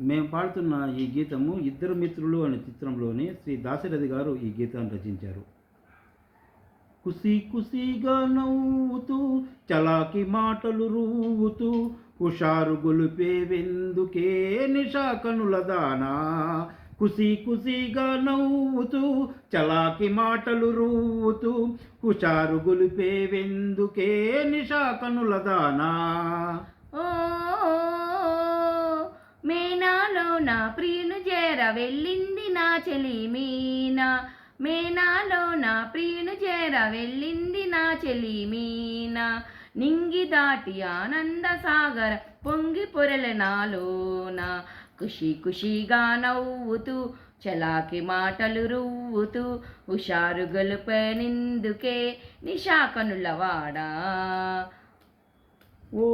మేము పాడుతున్న ఈ గీతము ఇద్దరు మిత్రులు అనే చిత్రంలోని శ్రీ దాశరథి గారు ఈ గీతాన్ని రచించారు. కుసి కుసిగా నవ్వుతూ చలాకి మాటలు రూవుతూ హుషారు గొలిపే వెందుకే నిషా కనుల దానా. కుసి కుసిగా నవ్వుతూ చలాకి మాటలు రూవుతూ హుషారు గొలిపే వెందుకే నిషా కనుల దానా నా ప్రియును చేర వెళ్ళింది నా చెలి మీనా. మేనాలో నా ప్రియును చేర వెళ్ళింది నా చెలి మీనా. నింగి దాటి ఆనంద సాగర పొంగి పొరల నాలోన. ఖుషి ఖుషిగా నవ్వుతూ చలాకి మాటలు రువ్వుతూ హుషారు గొలుపనిందుకే నిశాకనులవాడా ఓ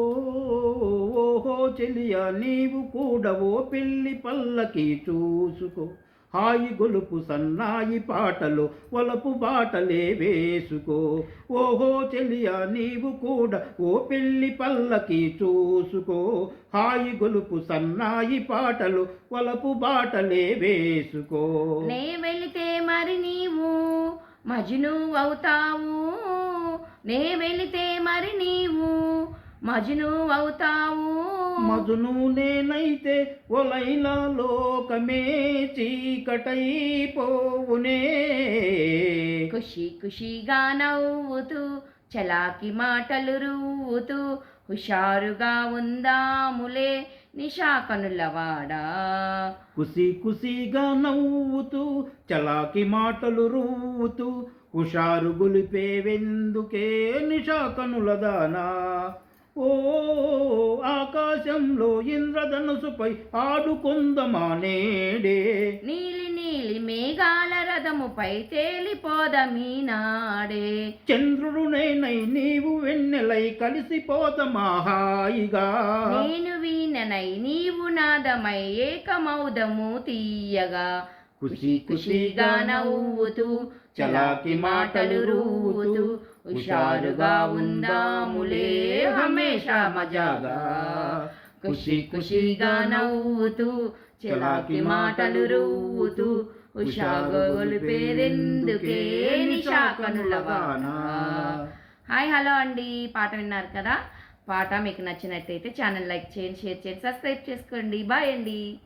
చెలియా నీవు కూడవో ఓ పల్లకి చూసుకో. హాయి గొలుపు సన్నాయి పాటలు వలపు బాటలే వేసుకో. ఓహో చెలియా నీవు కూడా ఓ పెళ్ళి పల్లకి చూసుకో. హాయి గొలుపు సన్నాయి పాటలు వలపు బాటలే వేసుకో. నే వెళితే మరి నీవు మజ్ను అవుతావు. నే వెళితే మరి నీవు మజ్ను అవుతావు మధును నేనైతే ఒలైలా లోకమే చీకటైపోవునే. ఖుషి ఖుషిగా నవ్వుతూ చలాకి మాటలు రువ్వుతూ హుషారుగా ఉందాములే నిషాకనులవాడా కుసి కుసిగా నవ్వుతూ చలాకి మాటలు రూవుతూ హుషారు గులిపే వెందుకే నిషాకనుల దానా. ఓ ఆకాశంలో ఇంద్రధనుసుపై ఆడుకొందమా నేడే నీలి నీలి మేఘాల రథముపై తేలిపోదమీనాడే చంద్రుడు నేనై నీవు వెన్నెలై కలిసిపోదమా హాయిగా నేను వీణనై నీవు నాదమై ఏకమౌదము తీయగా. ఖుషి ఖుషిగా నవ్వుతూ చలాకి మాటలు రూవుతూ హుషారుగా ఉందాములే హమేషా మజాగా ఖుషి ఖుషిగా నవ్వుతూ చలాకి మాటలు రూవుతూ హుషాగొలిపేదెందుకే నిషాకనులవానా హాయ్ హలో అండి. పాట విన్నారు కదా? పాట మీకు నచ్చినట్టయితే ఛానల్ లైక్ చేయండి షేర్ చేయండి సబ్స్క్రైబ్ చేసుకోండి. బాయ్ అండి.